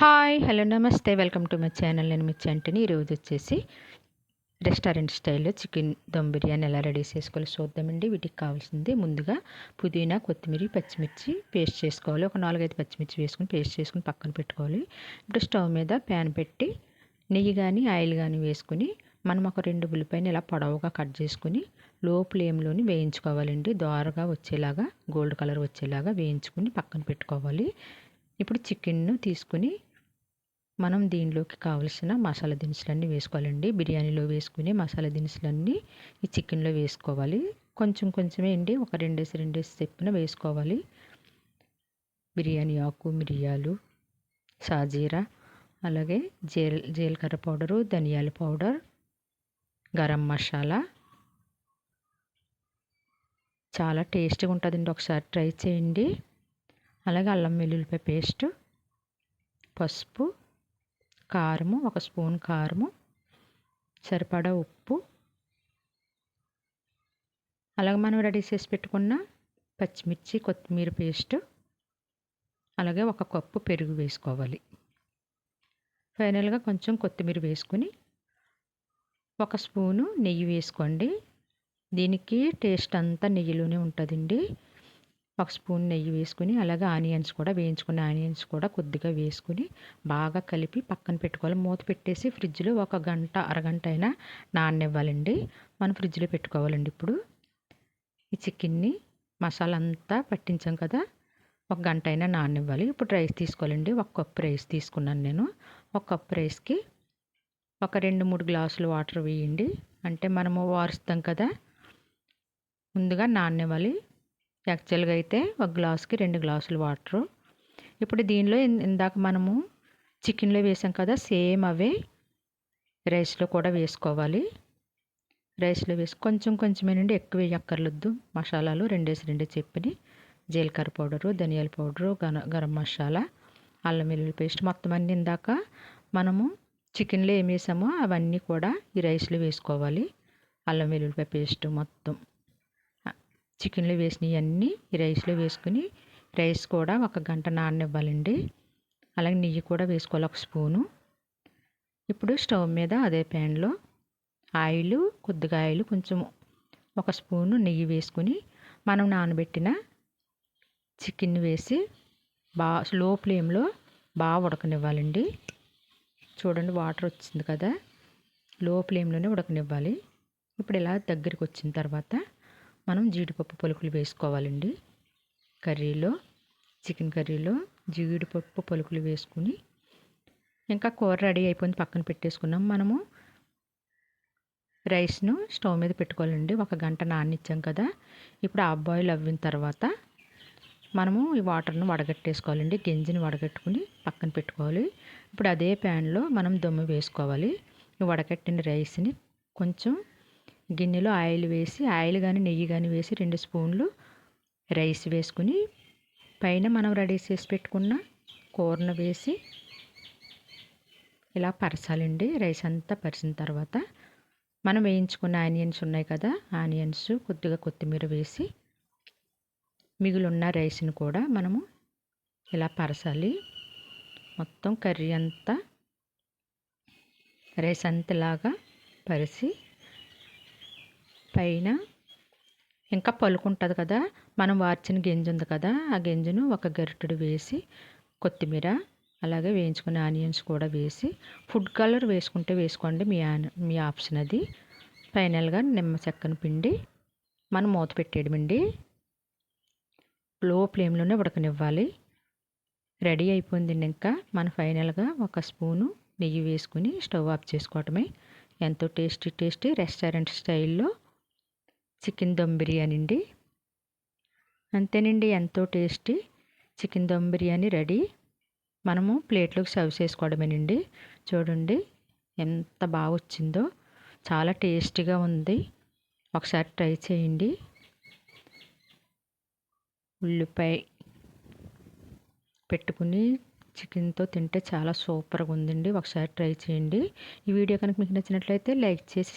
Hi hello నమస్తే. Welcome to my channel. నేను మీ చంటిని. ఈరోజు వచ్చేసి రెస్టారెంట్ స్టైల్లో చికెన్ దమ్ బిర్యానీ ఎలా రెడీ చేసుకోవాలో చూద్దామండి. వీటికి కావాల్సింది ముందుగా పుదీనా కొత్తిమీర పచ్చిమిర్చి పేస్ట్ చేసుకోవాలి. ఒక నాలుగైదు పచ్చిమిర్చి వేసుకుని పేస్ట్ చేసుకుని పక్కన పెట్టుకోవాలి. ఇప్పుడు స్టవ్ మీద ప్యాన్ పెట్టి నెయ్యి కానీ ఆయిల్ కానీ వేసుకుని మనం ఒక రెండు ఉల్లిపాయని ఇలా పొడవుగా కట్ చేసుకుని లో ఫ్లేమ్లోని వేయించుకోవాలండి. దోరగా వచ్చేలాగా గోల్డ్ కలర్ వచ్చేలాగా వేయించుకుని పక్కన పెట్టుకోవాలి. ఇప్పుడు చికెన్ను తీసుకుని మనం దీనిలోకి కావలసిన మసాలా దినుసులన్నీ వేసుకోవాలండి. బిర్యానీలో వేసుకునే మసాలా దినుసులన్నీ ఈ చికెన్లో వేసుకోవాలి. కొంచెం కొంచెమే అండి ఒక రెండేసి రెండేసి చెప్పిన వేసుకోవాలి. బిర్యానీ ఆకు మిరియాలు సాజీరా అలాగే జీల జీలకర్ర పౌడరు ధనియాల పౌడర్ గరం మసాలా. చాలా టేస్టీగా ఉంటుందండి. ఒకసారి ట్రై చేయండి. అలాగే అల్లం వెల్లుల్లిపాయ పేస్ట్ పసుపు కారము ఒక స్పూన్ కారము సరిపడా ఉప్పు. అలాగే మనం రెడీ చేసి పెట్టుకున్న పచ్చిమిర్చి కొత్తిమీర పేస్ట్. అలాగే ఒక కప్పు పెరుగు వేసుకోవాలి. ఫైనల్గా కొంచెం కొత్తిమీర వేసుకుని ఒక స్పూను నెయ్యి వేసుకోండి. దీనికి టేస్ట్ అంతా నెయ్యిలోనే ఉంటుందండి. ఒక స్పూన్ నెయ్యి వేసుకుని అలాగే ఆనియన్స్ కూడా వేయించుకుని ఆనియన్స్ కూడా కొద్దిగా వేసుకుని బాగా కలిపి పక్కన పెట్టుకోవాలి. మూత పెట్టేసి ఫ్రిడ్జ్లో ఒక గంట అరగంట అయినా నాననివ్వాలండి. మనం ఫ్రిడ్జ్లో పెట్టుకోవాలండి ఇప్పుడు. ఈ చికెన్ని మసాలా అంతా పట్టించాం కదా ఒక గంట అయినా నాననివ్వాలి. ఇప్పుడు రైస్ తీసుకోవాలండి. ఒక కప్పు రైస్ తీసుకున్నాను నేను. ఒక కప్పు రైస్కి ఒక రెండు మూడు గ్లాసులు వాటర్ వేయండి. అంటే మనము వారుస్తాం కదా ముందుగా నాననివ్వాలి. యాక్చువల్గా అయితే ఒక గ్లాస్కి రెండు గ్లాసులు వాటరు. ఇప్పుడు దీనిలో ఇందాక మనము చికెన్లో వేసాం కదా సేమ్ అవే రైస్లో కూడా వేసుకోవాలి. రైస్లో వేసి కొంచెం కొంచెమేనండి ఎక్కువ వేయక్కర్లొద్దు మసాలాలు రెండేసి రెండే చెప్పిని జీలకర్ర పౌడరు ధనియాల పౌడరు గన గరం మసాలా అల్లం వెల్లుల్లి పేస్ట్ మొత్తం అన్నీ ఇందాక మనము చికెన్లో ఏం వేసామో అవన్నీ కూడా ఈ రైస్లో వేసుకోవాలి. అల్లం వెల్లుల్లిపాయ పేస్ట్ మొత్తం. చికెన్లో వేసినవన్నీ ఈ రైస్లో వేసుకుని రైస్ కూడా ఒక గంట నాననివ్వాలండి. అలాగే నెయ్యి కూడా వేసుకోవాలి ఒక స్పూను. ఇప్పుడు స్టవ్ మీద అదే ప్యాన్లో ఆయిల్ కొద్దిగా ఆయిల్ కొంచెం ఒక స్పూను నెయ్యి వేసుకుని మనం నానబెట్టిన చికెన్ వేసి బాగా స్లో ఫ్లేమ్లో బాగా ఉడకనివ్వాలండి. చూడండి వాటర్ వచ్చింది కదా లో ఫ్లేమ్లోనే ఉడకనివ్వాలి. ఇప్పుడు ఇలా దగ్గరికి వచ్చిన తర్వాత మనం జీడిపప్పు పలుకులు వేసుకోవాలండి. కర్రీలో చికెన్ కర్రీలో జీడిపప్పు పలుకులు వేసుకుని ఇంకా కూర రెడీ అయిపోయింది. పక్కన పెట్టేసుకున్నాం మనము. రైస్ను స్టవ్ మీద పెట్టుకోవాలండి. ఒక గంట నానిచ్చాం కదా. ఇప్పుడు ఆ బాయిల్ అవ్విన తర్వాత మనము ఈ వాటర్ను వడగట్టేసుకోవాలండి. గింజని వడగట్టుకుని పక్కన పెట్టుకోవాలి. ఇప్పుడు అదే ప్యాన్లో మనం దమ్ము వేసుకోవాలి. ఈ వడగట్టిన రైస్ని కొంచెం గిన్నెలో ఆయిల్ వేసి ఆయిల్ కానీ నెయ్యి కానీ వేసి రెండు స్పూన్లు రైస్ వేసుకుని పైన మనం రెడీ చేసి పెట్టుకున్న కూరను వేసి ఇలా పరచాలండి రైస్ అంతా పరిచిన తర్వాత మనం వేయించుకున్న ఆనియన్స్ ఉన్నాయి కదా ఆనియన్స్ కొద్దిగా కొత్తిమీర వేసి మిగులున్న రైస్ని కూడా మనము ఇలా పరచాలి మొత్తం కర్రీ అంతా రైస్ అంతలాగా పరిచి పైన ఇంకా పలుకుంటుంది కదా. మనం వార్చిన గింజ ఉంది కదా. ఆ గింజను ఒక గరిటెడు వేసి కొత్తిమీర అలాగే వేయించుకున్న ఆనియన్స్ కూడా వేసి ఫుడ్ కలర్ వేసుకుంటే వేసుకోండి. మీ మీ ఆప్షన్ అది. ఫైనల్గా నిమ్మ చెక్కను పిండి మనం మూత పెట్టేయడమండి. లో ఫ్లేమ్లోనే ఉడకనివ్వాలి. రెడీ అయిపోయిందండి ఇంకా. మన ఫైనల్గా ఒక స్పూను నెయ్యి వేసుకుని స్టవ్ ఆఫ్ చేసుకోవటమే. ఎంతో టేస్టీ టేస్టీ రెస్టారెంట్ స్టైల్లో చికెన్ దమ్ బిర్యానీ అండి అంతేనండి ఎంతో tasty chicken dum biryani ready. మనము ప్లేట్లోకి సర్వ్ చేసుకోవడమేనండి. చూడండి ఎంత బాగా వచ్చిందో. చాలా టేస్టీగా ఉంది. ఒకసారి ట్రై చేయండి. ఉల్లిపాయ పెట్టుకుని చికెన్తో తింటే చాలా సూపర్గా ఉందండి. ఒకసారి ట్రై చేయండి. ఈ వీడియో కనుక మీకు నచ్చినట్లయితే లైక్ చేసి